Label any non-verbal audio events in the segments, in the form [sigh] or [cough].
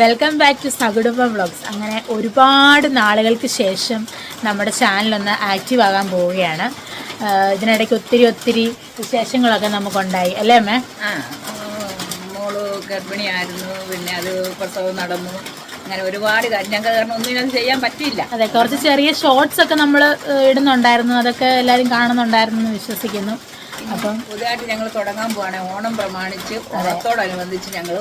Welcome back to സകുടുംബ vlogs അങ്ങനെ ഒരുപാട് നാളുകൾക്ക് ശേഷം നമ്മുടെ ചാനലൊന്ന് ആക്റ്റീവ് ആകാൻ പോവുകയാണ്. ഇതിനിടയ്ക്ക് ഒത്തിരി ഒത്തിരി വിശേഷങ്ങളൊക്കെ നമുക്കുണ്ടായി. അല്ലേ അമ്മേ? മോൾ ഗർഭിണിയായിരുന്നു. പിന്നെ അത് പ്രസവം നടന്നു. അങ്ങനെ ഒരുപാട് ഞങ്ങൾക്ക് കാരണം ഒന്നും ഇതിനകത്ത് ചെയ്യാൻ പറ്റിയില്ല. അതെ കുറച്ച് ചെറിയ ഷോർട്സ് ഒക്കെ നമ്മൾ ഇടുന്നുണ്ടായിരുന്നു. അതൊക്കെ എല്ലാവരും കാണുന്നുണ്ടായിരുന്നു എന്ന് വിശ്വസിക്കുന്നു അപ്പം പുതിയതായിട്ട് ഞങ്ങൾ തുടങ്ങാൻ പോവാണ്. ഓണം പ്രമാണിച്ച് ഓണത്തോടനുബന്ധിച്ച് ഞങ്ങൾ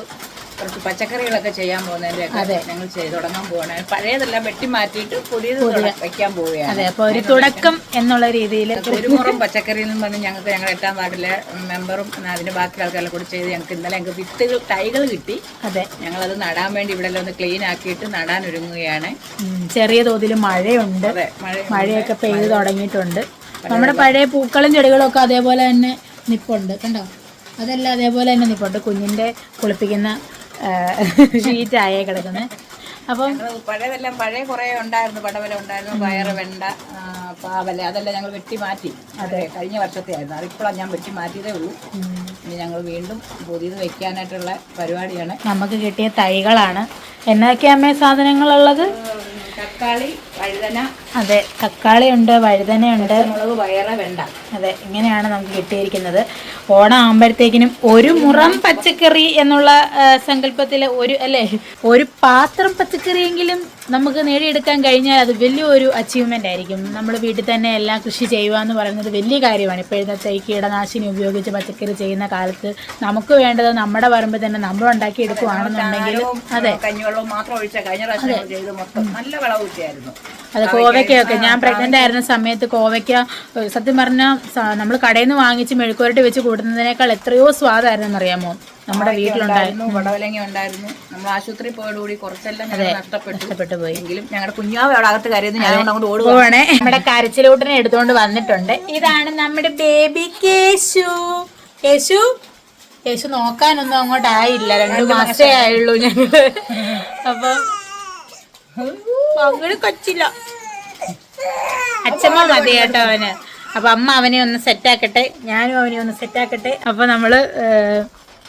കുറച്ച് പച്ചക്കറികളൊക്കെ ചെയ്യാൻ പോകുന്നതിന്റെ ഒക്കെ ഞങ്ങൾ ചെയ്തു തുടങ്ങാൻ പോവാണ്. പഴയതെല്ലാം വെട്ടി മാറ്റിയിട്ട് പുതിയത് വയ്ക്കാൻ വെക്കാൻ പോവുകയാണ്. അതെ അപ്പോൾ ഒരു തുടക്കം എന്നുള്ള രീതിയിൽ ഒരു മുറം പച്ചക്കറിയിൽ നിന്ന് പറഞ്ഞ് ഞങ്ങൾക്ക് ഞങ്ങൾ എട്ടാം വാർഡിലെ മെമ്പറും അതിന്റെ ബാക്കി ആൾക്കാരെല്ലാം കൂടി ചെയ്ത് ഞങ്ങൾക്ക് ഇന്നലെ ഞങ്ങൾക്ക് വിത്തുകൾ തൈകൾ കിട്ടി. അതെ. ഞങ്ങൾ ഞങ്ങളത് നടാൻ വേണ്ടി ഇവിടെ എല്ലാം ഒന്ന് ക്ലീൻ ആക്കിയിട്ട് നടാൻ ഒരുങ്ങുകയാണ്. ചെറിയ തോതിൽ മഴയുണ്ട്. അതെ മഴയൊക്കെ പെയ്തു തുടങ്ങിയിട്ടുണ്ട്. നമ്മുടെ പഴയ പൂക്കളും ചെടികളും ഒക്കെ അതേപോലെ തന്നെ നിപ്പുണ്ട്. കണ്ടോ? അതെല്ലാം അതേപോലെ തന്നെ നിപ്പുണ്ട്. കുഞ്ഞിന്റെ കുളിപ്പിക്കുന്ന ഷീറ്റായേ കിടക്കുന്നത് അപ്പം പഴയതെല്ലാം പഴയ കുറേ ഉണ്ടായിരുന്നു. പടവല ഉണ്ടായിരുന്നു പയറ് വെണ്ട പാവല അതെല്ലാം ഞങ്ങൾ വെട്ടി മാറ്റി. അതെ. കഴിഞ്ഞ വർഷത്തെ ആയിരുന്നു. അതിപ്പോഴാണ് ഞാൻ വെട്ടി മാറ്റിയതേ ഉള്ളൂ. ഇനി ഞങ്ങൾ വീണ്ടും പുതിയത് വെക്കാനായിട്ടുള്ള പരിപാടിയാണ്. നമുക്ക് കിട്ടിയ തൈകളാണ്. എന്നൊക്കെയാ സാധനങ്ങളുള്ളത്? തക്കാളി വഴുതന. അതെ തക്കാളി ഉണ്ട് വഴുതനയുണ്ട്. മുളക് വയറ വെണ്ട. അതെ ഇങ്ങനെയാണ് നമുക്ക് കിട്ടിയിരിക്കുന്നത്. ഓണം ആകുമ്പോഴത്തേക്കിനും ഒരു മുറം പച്ചക്കറി എന്നുള്ള സങ്കല്പത്തിൽ ഒരു അല്ലേ ഒരു പാത്രം പച്ചക്കറിയെങ്കിലും നമുക്ക് നേടിയെടുക്കാൻ കഴിഞ്ഞാൽ അത് വലിയൊരു അച്ചീവ്മെന്റ് ആയിരിക്കും. നമ്മൾ വീട്ടിൽ തന്നെ എല്ലാം കൃഷി ചെയ്യുക എന്ന് പറയുന്നത് വലിയ കാര്യമാണ്. ഇപ്പോഴത്തെ ഈ കീടനാശിനി ഉപയോഗിച്ച് പച്ചക്കറി ചെയ്യുന്ന കാലത്ത് നമുക്ക് വേണ്ടത് നമ്മുടെ പറമ്പിൽ തന്നെ നമ്മൾ ഉണ്ടാക്കി എടുക്കുകയാണെന്നുണ്ടെങ്കിൽ അതെ. കഞ്ഞിവെള്ളവും മാത്രം ഒഴിച്ച കഴിഞ്ഞ പ്രാവശ്യം നല്ല വിളവ് കിട്ടിയായിരുന്നു. അത് കോവയ്ക്കയൊക്കെ. ഞാൻ പ്രഗ്നന്റ് ആയിരുന്ന സമയത്ത് കോവയ്ക്ക സത്യം പറഞ്ഞാൽ നമ്മൾ കടയിൽ നിന്ന് വാങ്ങിച്ച് മെഴുക്കുവരട്ടി വെച്ച് കൂടുന്നതിനേക്കാൾ എത്രയോ സ്വാദായിരുന്നു അറിയാമോ നമ്മുടെ വീട്ടിലുണ്ടായിരുന്നു വടവലങ്ങി ഉണ്ടായിരുന്നു. നമ്മൾ ആശുപത്രി പോയതോടുകൂടി കുറച്ചെല്ലാം ഞങ്ങൾ നഷ്ടപ്പെട്ടു. പോയി. എങ്കിലും ഞങ്ങളുടെ കുഞ്ഞാവ് അവിടെ അകത്ത് കരുതി അങ്ങോട്ട് ഓടുക പോവാണേ. നമ്മുടെ കരച്ചിലൂട്ടിനെ എടുത്തുകൊണ്ട് വന്നിട്ടുണ്ട്. ഇതാണ് നമ്മുടെ ബേബി കേശു. കേശു? കേശു നോക്കാനൊന്നും അങ്ങോട്ടായില്ല രണ്ടു മാസേ. ആയുള്ളൂ ഞങ്ങൾ. [laughs] അപ്പൊ അങ്ങനെ കൊച്ചില്ല. അച്ഛമ്മ മതി കേട്ടോ അവന്. അപ്പൊ അമ്മ അവനെ ഒന്ന് സെറ്റാക്കട്ടെ ഞാനും അവനെ ഒന്ന് സെറ്റാക്കട്ടെ അപ്പൊ നമ്മൾ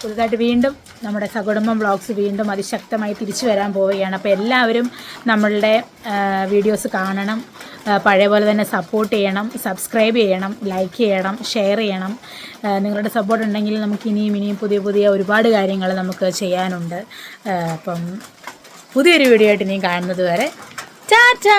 പുതുതായിട്ട് വീണ്ടും നമ്മുടെ സകുടുംബം വ്ളോഗ്സ് വീണ്ടും അതിശക്തമായി തിരിച്ചു വരാൻ പോവുകയാണ്. അപ്പോൾ എല്ലാവരും നമ്മളുടെ വീഡിയോസ് കാണണം. പഴയ പോലെ തന്നെ സപ്പോർട്ട് ചെയ്യണം. സബ്സ്ക്രൈബ് ചെയ്യണം. ലൈക്ക് ചെയ്യണം. ഷെയർ ചെയ്യണം. നിങ്ങളുടെ സപ്പോർട്ട് ഉണ്ടെങ്കിൽ നമുക്ക് ഇനിയും ഇനിയും പുതിയ പുതിയ ഒരുപാട് കാര്യങ്ങൾ നമുക്ക് ചെയ്യാനുണ്ട്. അപ്പം പുതിയൊരു വീഡിയോ ആയിട്ട് ഇനിയും കാണുന്നത് വരെ ടാറ്റാ